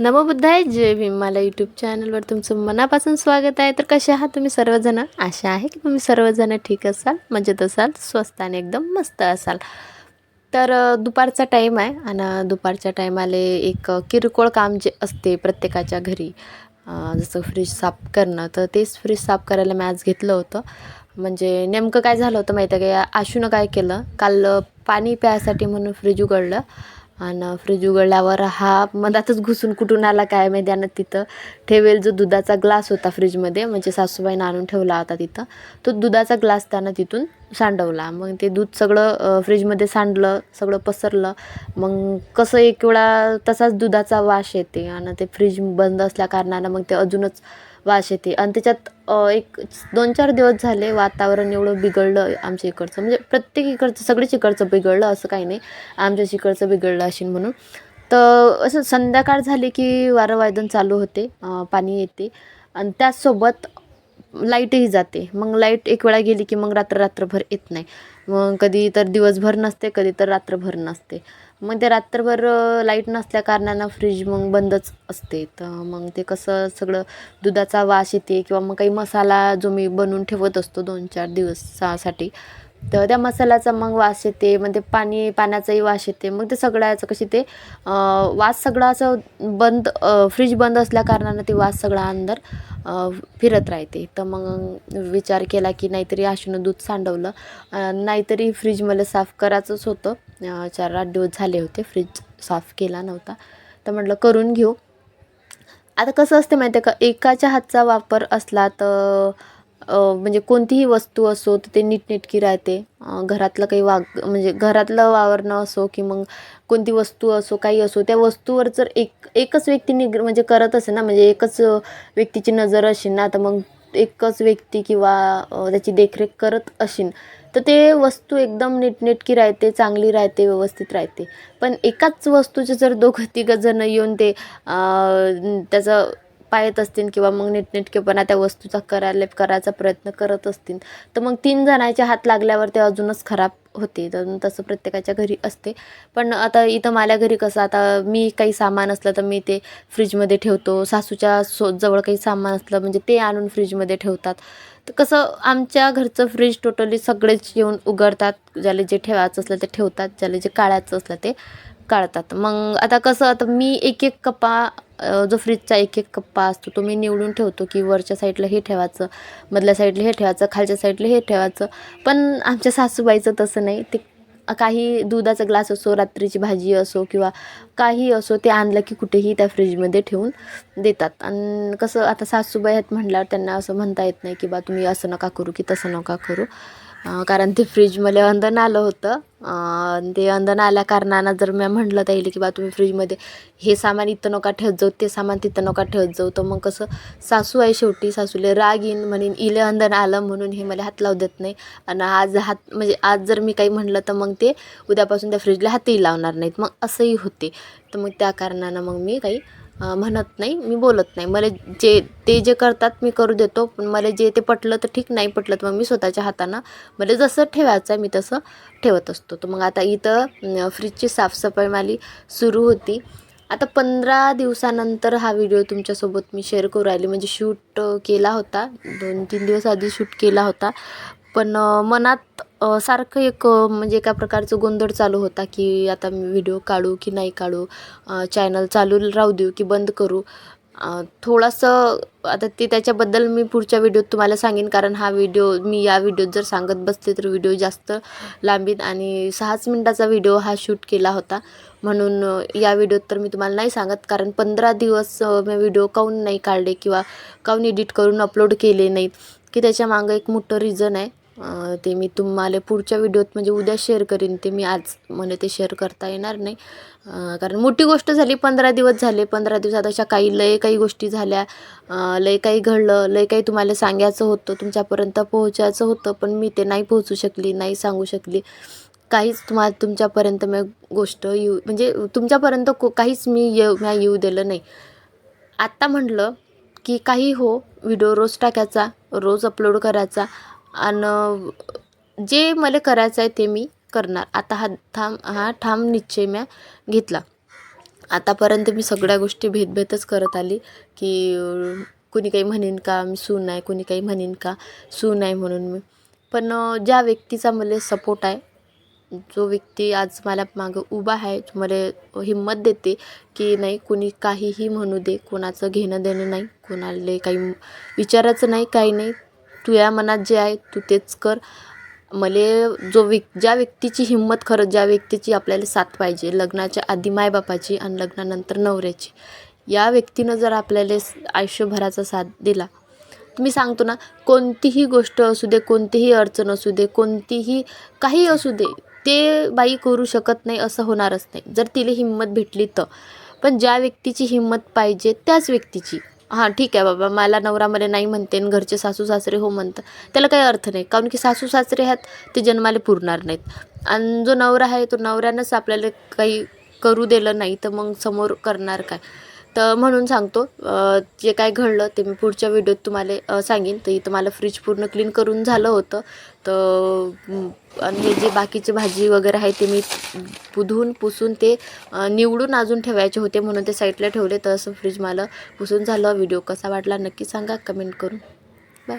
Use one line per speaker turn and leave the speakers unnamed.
नमबुद्धाय जय भीम. मला यूट्यूब चॅनलवर तुमचं मनापासून स्वागत आहे. तर कसे आहात तुम्ही सर्वजण? आशा आहे की तुम्ही सर्वजण ठीक असाल मजेत असाल स्वस्त आणि एकदम मस्त असाल. तर दुपारचा टाईम आहे आणि दुपारच्या टायमाला एक किरकोळ काम जे असते प्रत्येकाच्या घरी. जसं फ्रीज साफ करणं तर तेच फ्रीज साफ करायला मी आज घेतलं होतं. म्हणजे नेमकं काय झालं होतं माहिती आहे का? आशूनं काय केलं? काल पाणी प्यायसाठी म्हणून फ्रीज उघडलं. आणि फ्रीज उघडल्यावर हा मधातच घुसून कुठून आला काय माहिती. आणि तिथं ठेवेल जो दुधाचा ग्लास होता फ्रीजमध्ये म्हणजे सासूबाईनं आणून ठेवला होता तिथं. तो दुधाचा ग्लास त्यानं तिथून सांडवला. मग ते दूध सगळं फ्रीजमध्ये सांडलं सगळं पसरलं. मग कसं एक वेळा तसाच दुधाचा वास येते आणि ते फ्रीज बंद असल्या कारणानं मग ते अजूनच वास येते. आणि त्याच्यात एक दोन चार दिवस झाले वातावरण एवढं बिघडलं आमच्या इकडचं. म्हणजे प्रत्येक इकडचं सगळीच इकडचं बिघडलं असं काही नाही. आमच्या इकडचं बिघडलं असेल म्हणून. तर असं संध्याकाळ झाली की वारं वायदन चालू होते पाणी येते. आणि त्याचसोबत लाईटही जाते. मग लाइट एक वेळा गेली की मग रात्र रात्रभर येत नाही. मग कधी तर दिवसभर नसते कधी तर रात्रभर नसते. मग ते रात्रभर लाइट नसल्या कारणानं फ्रीज मग बंदच असते. तर मग ते कसं सगळं दुधाचा वास येते किंवा मग काही मसाला जो मी बनवून ठेवत असतो दोन चार दिवसासाठी तर त्या मसाल्याचा मग वास येते मग ते पाणी पाण्याचाही वास येते मग ते सगळ्याचं कशी ते वास सगळा असं बंद फ्रीज बंद असल्या कारणानं ते वास सगळा अंदर फिरत राहते. तर मग विचार केला की नाहीतरी आशूनं दूध सांडवलं. नाहीतरी फ्रीज मला साफ करायचंच होतं. चार आठ दिवस झाले होते फ्रीज साफ केला नव्हता. तर म्हटलं करून घेऊ. आता कसं असते माहिती आहे का एकाच्या हातचा वापर असला तर म्हणजे कोणतीही वस्तू असो तर ते नीटनेटकी राहते. घरातलं काही वाग म्हणजे घरातलं वावरणं असो की मग कोणती वस्तू असो काही असो त्या वस्तूवर जर एक एकच व्यक्ती निग म्हणजे करत असेल ना म्हणजे एकच व्यक्तीची नजर असेल ना तर मग एकच व्यक्ती किंवा त्याची देखरेख करत असेल तर ते वस्तू एकदम नीटनेटकी राहते चांगली राहते व्यवस्थित राहते. पण एकाच वस्तूचे जर दोघं तिघं जण येऊन ते त्याचं पाहत असतील किंवा मग नीटनेटकेपणा त्या वस्तूचा करायला करायचा प्रयत्न करत असतील तर मग तीन जणांचे हात लागल्यावर ते अजूनच खराब होते. तर तसं प्रत्येकाच्या घरी असते. पण आता इथं माझ्या घरी कसं आता मी काही सामान असलं तर मी ते फ्रीजमध्ये ठेवतो. सासूच्या सो जवळ काही सामान असलं म्हणजे ते आणून फ्रीजमध्ये ठेवतात. तर कसं आमच्या घरचं फ्रीज टोटली सगळेच येऊन उघडतात. ज्याला जे ठेवायचं असलं ते ठेवतात. ज्याला जे काढायचं असलं ते काढतात. मग आता कसं आता मी एक एक कपा जो फ्रीजचा एक एक कप्पा असतो तो मी निवडून ठेवतो की वरच्या साईडला हे ठेवायचं मधल्या साईडला हे ठेवायचं खालच्या साईडला हे ठेवायचं. पण आमच्या सासूबाईचं तसं नाही. ते काही दुधाचा ग्लास असो रात्रीची भाजी असो किंवा काही असो ते आणलं की कुठेही त्या फ्रीजमध्ये ठेवून देतात. आणि कसं आता सासूबाई आहेत म्हटल्यावर त्यांना असं म्हणता येत नाही की बा तुम्ही असं नका करू की तसं नका करू. कारण ते फ्रीजमध्ये अंधण आलं होतं. ते अंधण आल्या कारणानं जर मी म्हटलं त्याला की बा तुम्ही फ्रीजमध्ये हे सामान इथं नका ठेवत जाऊ ते सामान तिथं नका ठेवत जाऊ. तर मग कसं सासू आहे शेवटी सासूले राग येईन म्हणेन इले अंधण आलं म्हणून हे मला हात लावू देत नाही. आणि आज हात म्हणजे आज जर मी काही म्हणलं तर मग ते उद्यापासून त्या फ्रीजला हातही लावणार नाहीत. मग असंही होते. तर मग त्या कारणानं मग मी काही म्हणत नाही मी बोलत नाही. मला जे ते जे करतात मी करू देतो पण मला जे ते पटलं तर ठीक नाही पटलं तर मग मी स्वतःच्या हातानं मला जसं ठेवायचं आहे मी तसं ठेवत असतो. तर मग आता इथं फ्रीजची साफसफाई माली सुरू होती. आता पंधरा दिवसानंतर हा व्हिडिओ तुमच्यासोबत मी शेअर करू राहिली. म्हणजे शूट केला होता. दोन तीन दिवस आधी शूट केला होता. पण मनात सारखं एक म्हणजे एका प्रकारचं गोंधळ चालू होता की आता मी व्हिडिओ काढू की नाही काढू चॅनल चालू राहू देऊ की बंद करू. थोडंसं आता ते त्याच्याबद्दल मी पुढच्या व्हिडिओत तुम्हाला सांगेन कारण हा व्हिडिओ मी या व्हिडिओत जर सांगत बसते तर व्हिडिओ जास्त लांबीत आणि सहाच मिनटाचा व्हिडिओ हा शूट केला होता. म्हणून या व्हिडिओत तर मी तुम्हाला नाही सांगत कारण पंधरा दिवस मी व्हिडिओ काहून नाही काढले किंवा काहून एडिट करून अपलोड केले नाहीत की त्याच्या मागं एक मोठं रिझन आहे. ते मी तुम्हाला पुढच्या व्हिडिओत म्हणजे उद्या शेअर करीन. ते मी आज मला ते शेअर करता येणार नाही. कारण मोठी गोष्ट झाली पंधरा दिवस झाले. पंधरा दिवसात अशा काही लय काही गोष्टी झाल्या. लय काही घडलं लय काही तुम्हाला सांगायचं होतं तुमच्यापर्यंत पोहोचायचं होतं पण मी ते नाही पोहोचू शकली नाही सांगू शकली. काहीच तुम्हाला तुमच्यापर्यंत मी गोष्ट येऊ म्हणजे तुमच्यापर्यंत को काहीच मी येऊ म्या येऊ दिलं नाही. आत्ता म्हटलं की काही हो व्हिडिओ रोज टाकायचा रोज अपलोड करायचा आणि जे मला करायचं आहे ते मी करणार. आता हा ठाम हा ठाम निश्चय म्या घेतला. आतापर्यंत मी सगळ्या गोष्टी भेदभेदच करत आली की कुणी काही म्हणेन का मी सून आहे कुणी काही म्हणेन का सून आहे म्हणून मी. पण ज्या व्यक्तीचा मला सपोर्ट आहे जो व्यक्ती आज मला मागं उभा आहे मला हिंमत देते की नाही कुणी काहीही म्हणू दे कोणाचं घेणं देणं नाही कोणाला काही विचारायचं नाही काही नाही तुझ्या मनात जे आहे तू तेच कर. मला जो व्यक् ज्या व्यक्तीची हिंमत खरंच ज्या व्यक्तीची आपल्याला साथ पाहिजे लग्नाच्या आधी मायबापाची आणि लग्नानंतर नवऱ्याची या व्यक्तीनं जर आपल्याला आयुष्यभराचा साथ दिला मी सांगतो ना कोणतीही गोष्ट असू दे कोणतीही अडचण असू दे कोणतीही काही असू दे ते बाई करू शकत नाही असं होणारच नाही. जर तिला हिंमत भेटली तर. पण ज्या व्यक्तीची हिंमत पाहिजे त्याच व्यक्तीची. हां ठीक आहे बाबा. मला नवरा मला नाही म्हणते आणि घरचे सासू सासरे हो म्हणतात. त्याला काही अर्थ नाही. कारण की सासू सासरे ह्यात ते जन्माला पुरणार नाहीत. आणि जो नवरा आहे तो नवऱ्यानंच आपल्याला काही करू दिलं नाही तर मग समोर करणार काय? तर म्हणून सांगतो जे काय घडलं ते मी पुढच्या व्हिडिओत तुम्हाला सांगेन. तर इथं मला फ्रीज पूर्ण क्लीन करून झालं होतं. तर आणि हे जे बाकीचे भाजी वगैरे आहे ते मी पुधून पुसून ते निवडून अजून ठेवायचे होते म्हणून ते साईडला ठेवले. तर असं फ्रीज मला पुसून झालं. व्हिडिओ कसा वाटला नक्की सांगा. कमेंट करून. बाय